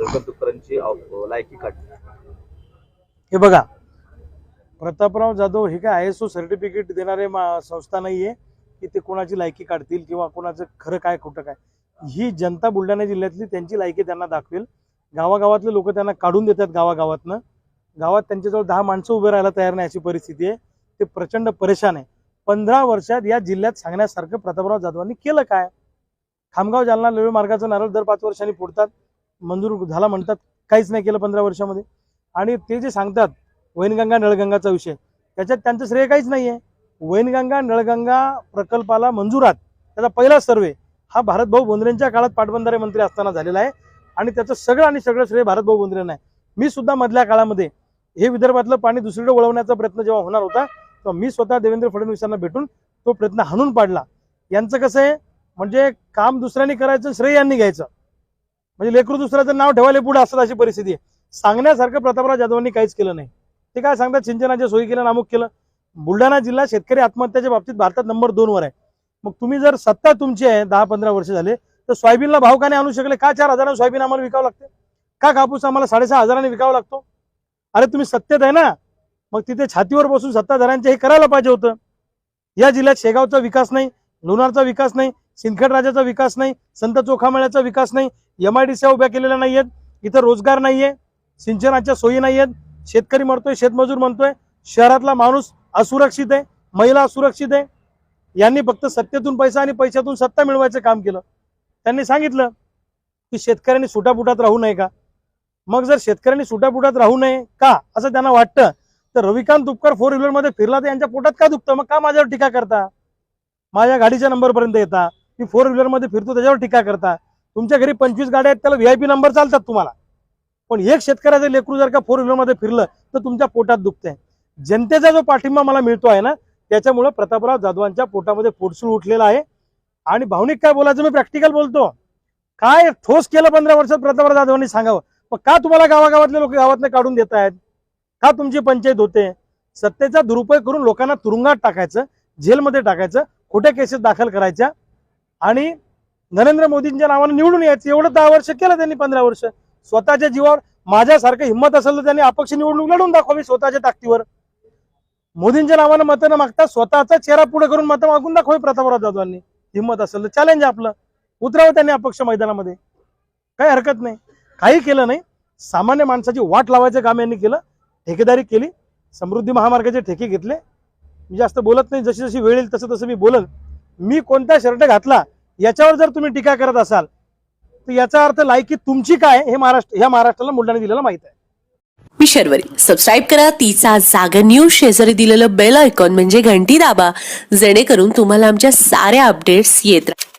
रविकांत लायकी काढली. हे बघा प्रतापराव जाधव हे काय आय एस ओ सर्टिफिकेट देणारे संस्था नाहीये की ते कोणाची लायकी काढतील किंवा कोणाचं खरं काय खोटं काय. ही जनता बुलढाणा जिल्ह्यातली त्यांची लायकी त्यांना दाखवेल. गावागावातले लोक त्यांना काढून देतात गावागावातनं. गावात त्यांच्याजवळ दहा माणसं उभे राहायला तयार नाही अशी परिस्थिती आहे. ते प्रचंड परेशान आहे. पंधरा वर्षात या जिल्ह्यात सांगण्यासारखं प्रतापराव जाधवांनी केलं काय? खामगाव जालना रेल्वे मार्गाचा नारळ दर पाच वर्षांनी फोडतात. मंजूर झाला म्हणतात काहीच नाही केलं पंधरा वर्षामध्ये. आणि ते जे सांगतात वैनगंगा नळगंगाचा विषय त्याच्यात त्यांचं श्रेय काहीच नाहीये. वैनगंगा नळगंगा प्रकल्पाला मंजुरात त्याचा पहिला सर्वे हा भारतभाऊ बोंद्रेंच्या काळात पाटबंधारे मंत्री असताना झालेला आहे. आणि त्याचं सगळं आणि सगळं श्रेय भारतभाऊ बोंद्रेंना आहे. मी सुद्धा मधल्या काळामध्ये हे विदर्भातलं पाणी दुसरीकडे वळवण्याचा प्रयत्न जेव्हा होणार होता तेव्हा मी स्वतः देवेंद्र फडणवीसांना भेटून तो प्रयत्न हाणून पाडला. यांचं कसं आहे म्हणजे काम दुसऱ्यांनी करायचं श्रेय यांनी घ्यायचं. म्हणजे लेकरू दुसऱ्याचं नाव ठेवायला पुढे असतात अशी परिस्थिती आहे. सांगण्यासारखं प्रतापराव जाधवांनी काहीच केलं नाही. ते काय सांगतात? सिंचनाच्या सोयी केल्या नामुख केलं. बुलढाणा जिल्हा शेतकरी आत्महत्याच्या बाबतीत भारतात नंबर दोन वर आहे. मग तुम्ही जर सत्ता तुमची आहे दहा पंधरा वर्ष झाले तर सोयाबीनला भाव का नाही आणू शकले? का चार हजारांना सोयाबीन आम्हाला विकावं लागते? का कापूस आम्हाला साडेसहा हजारांनी विकावा लागतो? अरे तुम्ही सत्तेत आहे ना? मग तिथे छातीवर बसून सत्ताधाऱ्यांचे हे करायला पाहिजे होतं. या जिल्ह्यात शेगावचा विकास नाही लोणारचा विकास नाही सिंदखेड राजाचा विकास नाही संत चोखामेळ्याचा विकास नाही एम आय डी उभ्या केलेल्या नाहीयेत इथं रोजगार नाहीये सिंचनाच्या सोयी नाहीयेत शेतकरी म्हणतोय शेतमजूर म्हणतोय शहरातला माणूस असुरक्षित आहे महिला असुरक्षित आहे. यांनी फक्त सत्तेतून पैसा आणि पैशातून सत्ता मिळवायचं काम केलं. त्यांनी सांगितलं की शेतकऱ्यांनी सुटापुटात राहू नये का? मग जर शेतकऱ्यांनी सुटापुटात राहू नये का असं त्यांना वाटतं तर रविकांत दुपकर फोर व्हीलरमध्ये फिरला तर यांच्या पोटात का दुखतं? मग का माझ्यावर टीका करता? माझ्या गाडीच्या नंबर पर्यंत येता? मी फोर व्हीलरमध्ये फिरतो त्याच्यावर टीका करता. तुमच्या घरी पंचवीस गाड्या आहेत त्याला व्हीआयपी नंबर चालतात तुम्हाला. पण एक शेतकऱ्याचं लेकरू जर का फोर व्हीलरमध्ये फिरलं तर तुमच्या पोटात दुखते जनतेचा जो पाठिंबा मला मिळतो आहे ना त्याच्यामुळे प्रतापराव जाधवांच्या पोटामध्ये पोटसूळ उठलेला आहे. आणि भावनिक काय बोलायचं मी प्रॅक्टिकल बोलतो. काय ठोस केलं पंधरा वर्षात प्रतापराव जाधवांनी सांगावं? मग का तुम्हाला गावागावातले लोक गावातनं काढून देत आहेत का तुमची पंचायत होते? सत्तेचा दुरुपयोग करून लोकांना तुरुंगात टाकायचं जेलमध्ये टाकायचं खोट्या केसेस दाखल करायच्या आणि नरेंद्र मोदींच्या नावाने निवडून यायचं. एवढं दहा वर्ष केलं त्यांनी पंधरा वर्ष. स्वतःच्या जीवावर माझ्यासारखं हिंमत असेल तर त्यांनी अपक्ष निवडणूक लढून दाखवावी स्वतःच्या ताकदीवर. मोदींच्या नावानं मतं न मागता स्वतःचा चेहरा पुढे करून मतं मागून दाखवावी प्रतापराव जाधवांनी. हिंमत असेल तर चॅलेंज आपलं. उतरावं त्यांनी अपक्ष मैदानामध्ये. काही हरकत नाही. काही केलं नाही. सामान्य माणसाची वाट लावायचं काम यांनी केलं. ठेकेदारी केली. समृद्धी महामार्गाचे ठेके घेतले. मी जास्त बोलत नाही. जशी जशी वेळ येईल तसं तसं मी बोलत मी कोणता शर्ट घातला याच्यावर जर तुम्ही टीका करत असाल तर याचा अर्थ लायकी तुमची काय हे महाराष्ट्र ह्या महाराष्ट्राला मुलांनी दिलेलं माहीत आहे. मी शर्वरी. सबस्क्राईब करा तिचा जागा न्यूज शेजारी दिलेलं बेल आयकॉन म्हणजे घंटी दाबा जेणेकरून तुम्हाला आमच्या साऱ्या अपडेट्स येत राहतील